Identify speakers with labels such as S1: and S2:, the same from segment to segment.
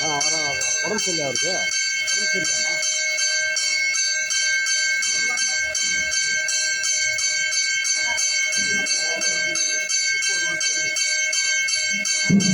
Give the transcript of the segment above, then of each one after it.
S1: ஆ வரேன் வரேன். உடம்பு சரியில்லை அவருக்கு உடம்பு சரியில்லைம்மா
S2: பெருமையனே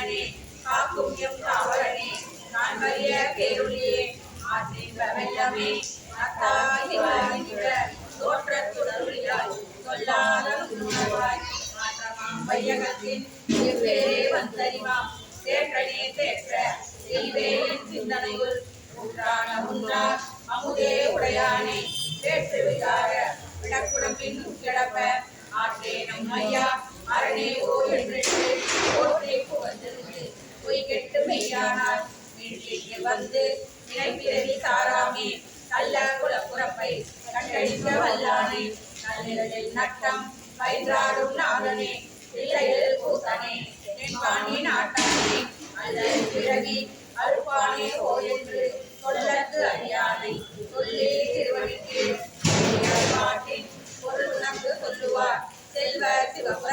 S2: புண்ணியனே காக்கும் எம் காவலனே நான் வலிய பேருளியே ஆற்றின் வெள்ளமே நத்தாய் நிவ தோற்றத்துடருளியாய் சொல்லாத உருவாய் மாற்றமாம் வையகத்தின் செவ்வேறே வந்தறிவாம். தேற்றனே தேற்ற செய்வே சிந்தனையுள் உன்றான உன்றா அமுதே உடையானே வேற்று விகார விடக்குடம்பின் கிடப்ப ஆற்றே நம் ஐயா அரணே ஓ என்று போற்றி பொய் கெட்டு மெய்யானார் வீழ்ச்சிக்கு வந்து நினைப்பிறவி சாராமே. நல்ல குலப்புறப்பை கண்டடிக்க வல்லானே நல்நிழலில் நட்டம் பயின்றாடும் நாதனே. பிள்ளையில் கூத்தனே தென்பாண்டி நாட்டானே அல்லது பிறவி ஓ என்று அறியானை சொல்லி திருவடிக்கு பாட்டின் பொருள் உனக்கு சொல்லுவார். செல்வ சிவபுர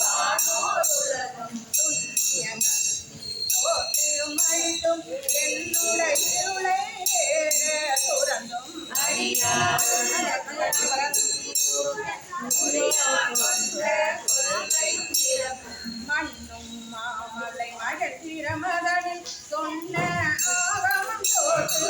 S2: அழித்தும் என்னுடைய இருளை துறந்தும். மண்ணும் மாமலை மகத்திரமதனில் சொன்ன ஆகமம் தோற்று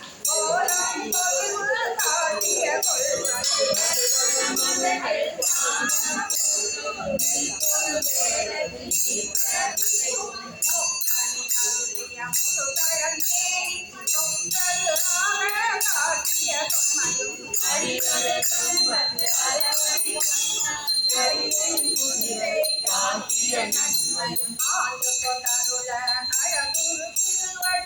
S2: ஆண்டு கொண்டாருள அழகு திருவள்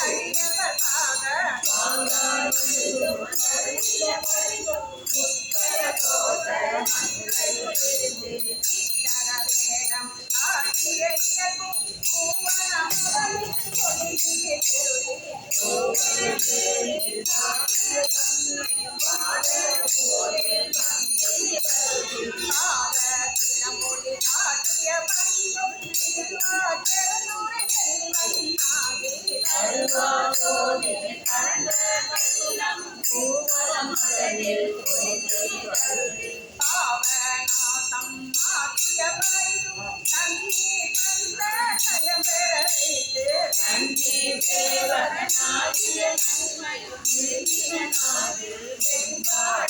S2: 太阳高，你唱支山。Thank you.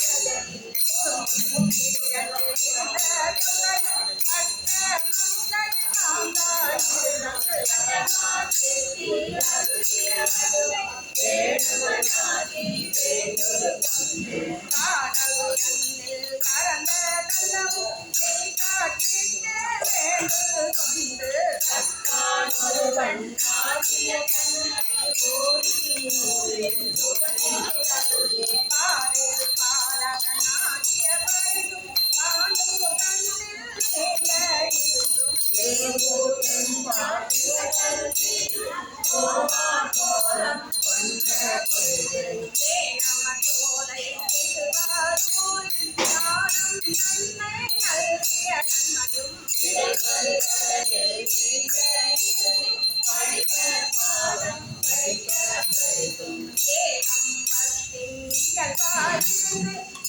S2: பாவம்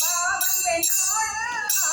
S2: பாவம் நாடு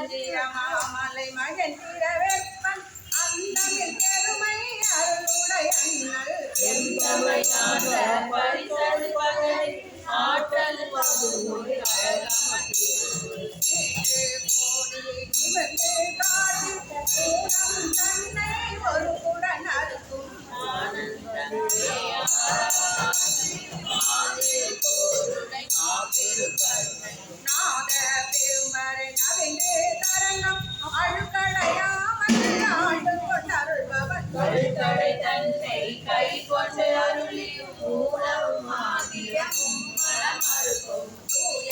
S2: மந்திரமாமலை மகன் திரவேற்பன் அந்தமில் பெருமை கொடை அண்ணல்
S3: எந்தமையான பரிசல் பகை ஆற்றல்
S2: தரங்கம் அழுக்கடையாமல் ஆண்டு கொண்டருள்பவர்
S3: கழுத்தடை தன்னை கை கொண்டு அருளி மூலமாகிய மறுக்கும்
S2: தூய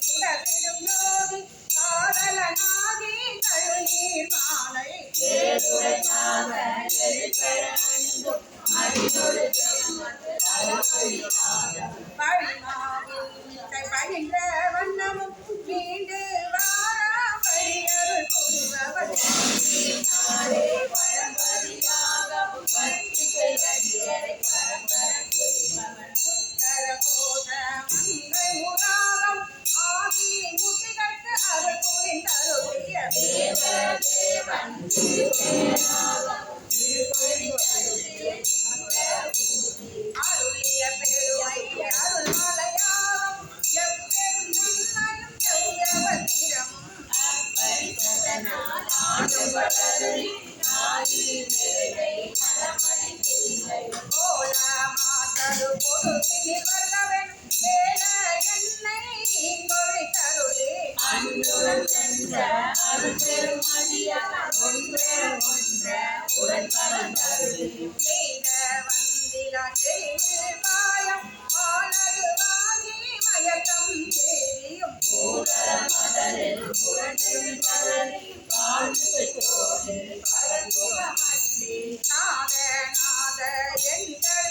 S2: சுடத்திடும் நோகி காதலனாகி கழுநீர் மாலை வண்ணமும் வாரா
S3: பழியர் கொள்பவர் அருட்பெரும் அடியார் ஒன்றே உடன்
S2: வந்திலா வாங்கி மயக்கம்
S3: மதலில் வாழ்ந்து
S2: நாத நாத எங்கள்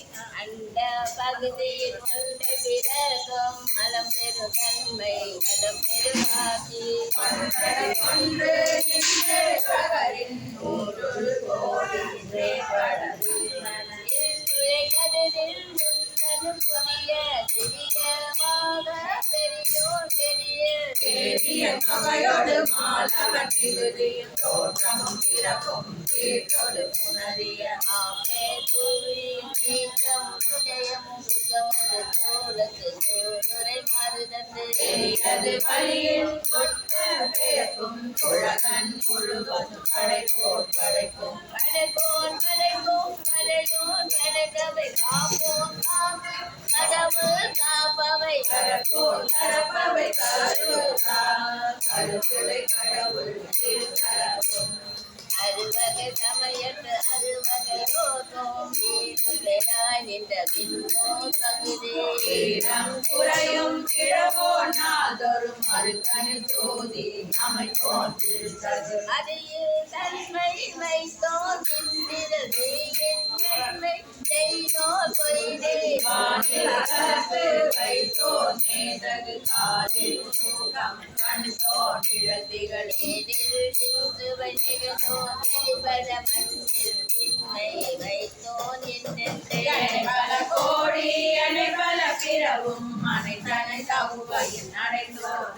S3: அண்ட பகுதியில் கொண்ட பிறகும் மலம் பெரு தன்மை மலம் புதிய பெரியோர்
S2: மாலவன் திருதியும் தோற்றமும் பிறப்பும் தீர்த்தொடு புணரிய.
S3: ஆமே தூரியும் நீக்கம் உதயமும் தோலத்து சூருரை மாறுதந்து
S2: அது வழியில் தொட்ட பெயர்க்கும் முழுவதும் படைப்போர் படைக்கும்
S3: படைப்போன் படைப்போம் படையோன் படைத்தவை காப்போம் காப்போம் கடவு காப்பவை
S2: கரப்போர் கரப்பவை கருத்தார் கடவுள் திருக்கரவும்
S3: அறுவகை பெறாய் நின்ற விண்ணோ சகுதே
S2: ஈரம் குறையும் கிழவோர் நாதொரும் மறுக்கணி ஜோதி அமைத்தோன் திருத்தகு
S3: அதையில் தன்மை வைத்தோன் சிந்திர செய்கின் நன்மை செய்தோ கொய்தே
S2: வானிலகத்து வைத்தோர் மேதகு காலில் சுகம் கண்டோன் இழத்திகளே
S3: நேரில் சிந்துவை நிகழ்ந்தோன் வெளிப்பட மண்ணில் சின்னை வைத்தோன் என்னென்றே
S2: பல கோடி அணை பல பிறவும் அனைத்தனை தகுவையில் அடைந்தோன்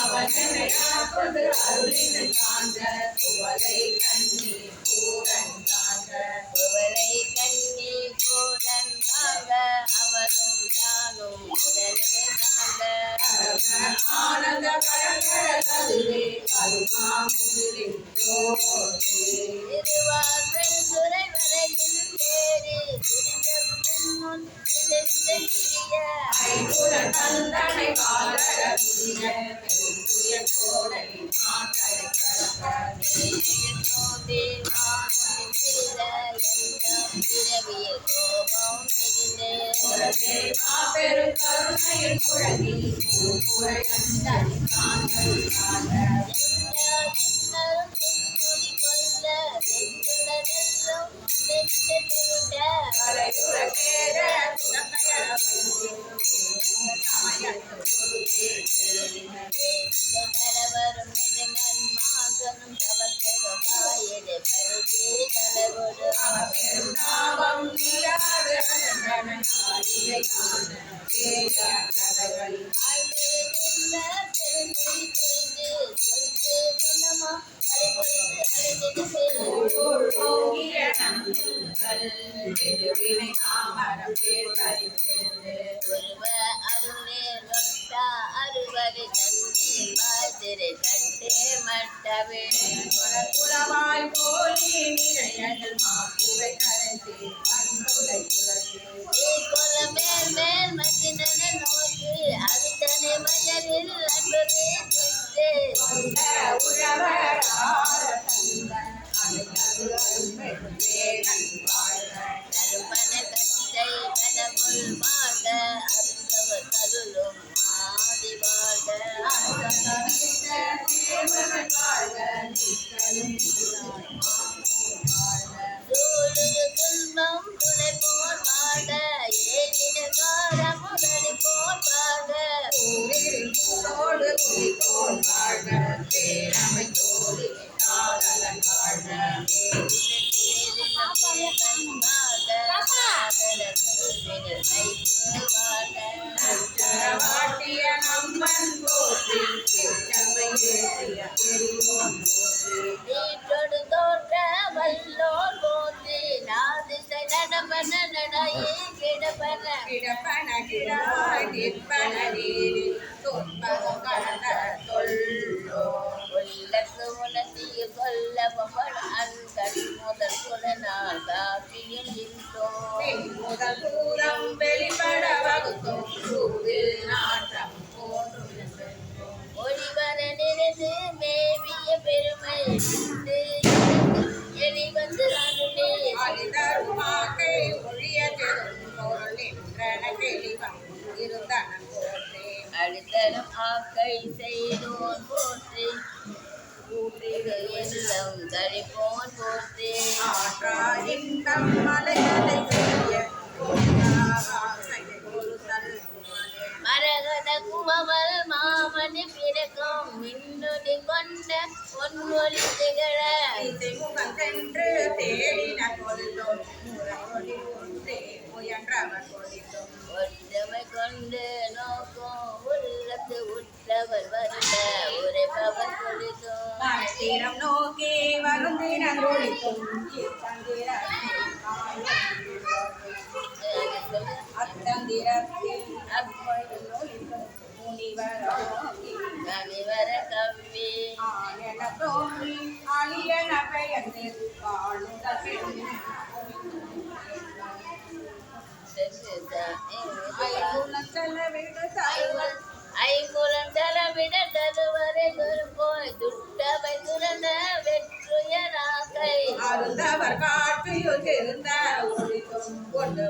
S2: அவனை காப்பது அருளின் கண்ணி பூரன்
S3: கண்ணி பூரன் அவரும் தானும் உடனே
S2: ஆனந்த
S3: துறை வரையில் முன் சிதைந்த கிரிய
S2: தந்தனை காதர புரிய பெருந்துய கோடை மாட்டரை கலக்க
S3: நோதி மாமுனி சிற எண்ணம் கோபம் மிகுந்தே
S2: உலகே கருணையில் குழந்தை பூங்குழை அந்தனை காண்கள் காண்க கரையுற கேட குணமய வரும் அச்சரவாட்டிய
S3: அடித்தரும் ஆக்கை செய்தோன் போற்றி. கூட்டிடு எல்லாம் தரிப்போன் போற்றி.
S2: ஆற்றா இன்பம் மலைகளை
S3: குமமல் மாமணி பிறக்கும். மின்னொலி கொண்ட பொன்மொழி திகழ.
S2: சென்று தேடின
S3: ஒற்றுமை கொண்டு நோக்கும் உள்ளத்து உற்றவர் வருட உரைப்பவர்
S2: மனத்திரம் நோக்கி அத்தந்திரத்தில் அப்பொழுது ஒழித்தும் முனிவர் நோக்கி
S3: கனிவர கவ்வி
S2: ஆயன அழியன பெயர்ந்து வாழும் பெண் ஐகுணம் செலவிடு
S3: போய் துட்டவை துறந்த
S2: அருந்தவர் இருந்த கொண்டு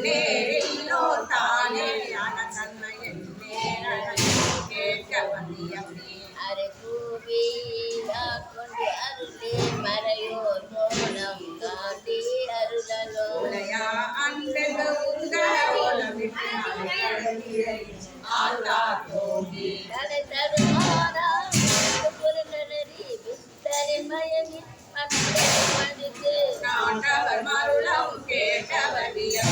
S2: கண்ணேரில்லோ தானே ஞான
S3: தன்மையின் கேட்க மதியமே அருகூவி கொண்டு அருளே மறையோர் மோனம் காட்டி
S2: அருளலோ அன்பெந்த ஆத்தா கோபி
S3: தலை தருமாறா ஒரு நரி வித்தரி மயங்கி மக்கள் மதித்து
S2: நாட்டவர் மருளம்
S3: கேட்டவரியா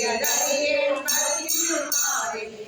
S3: எழுந்தன் பார்த்தரம்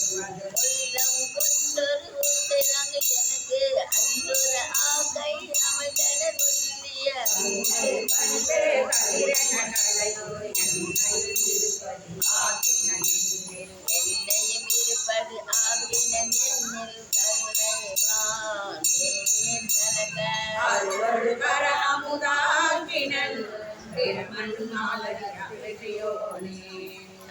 S3: நல்லூர் உலகம் தகும பொறுமை உள்ளம் கொண்டொரு எனக்கு அன்றொரு என்னையும் இருப்பது ஆகின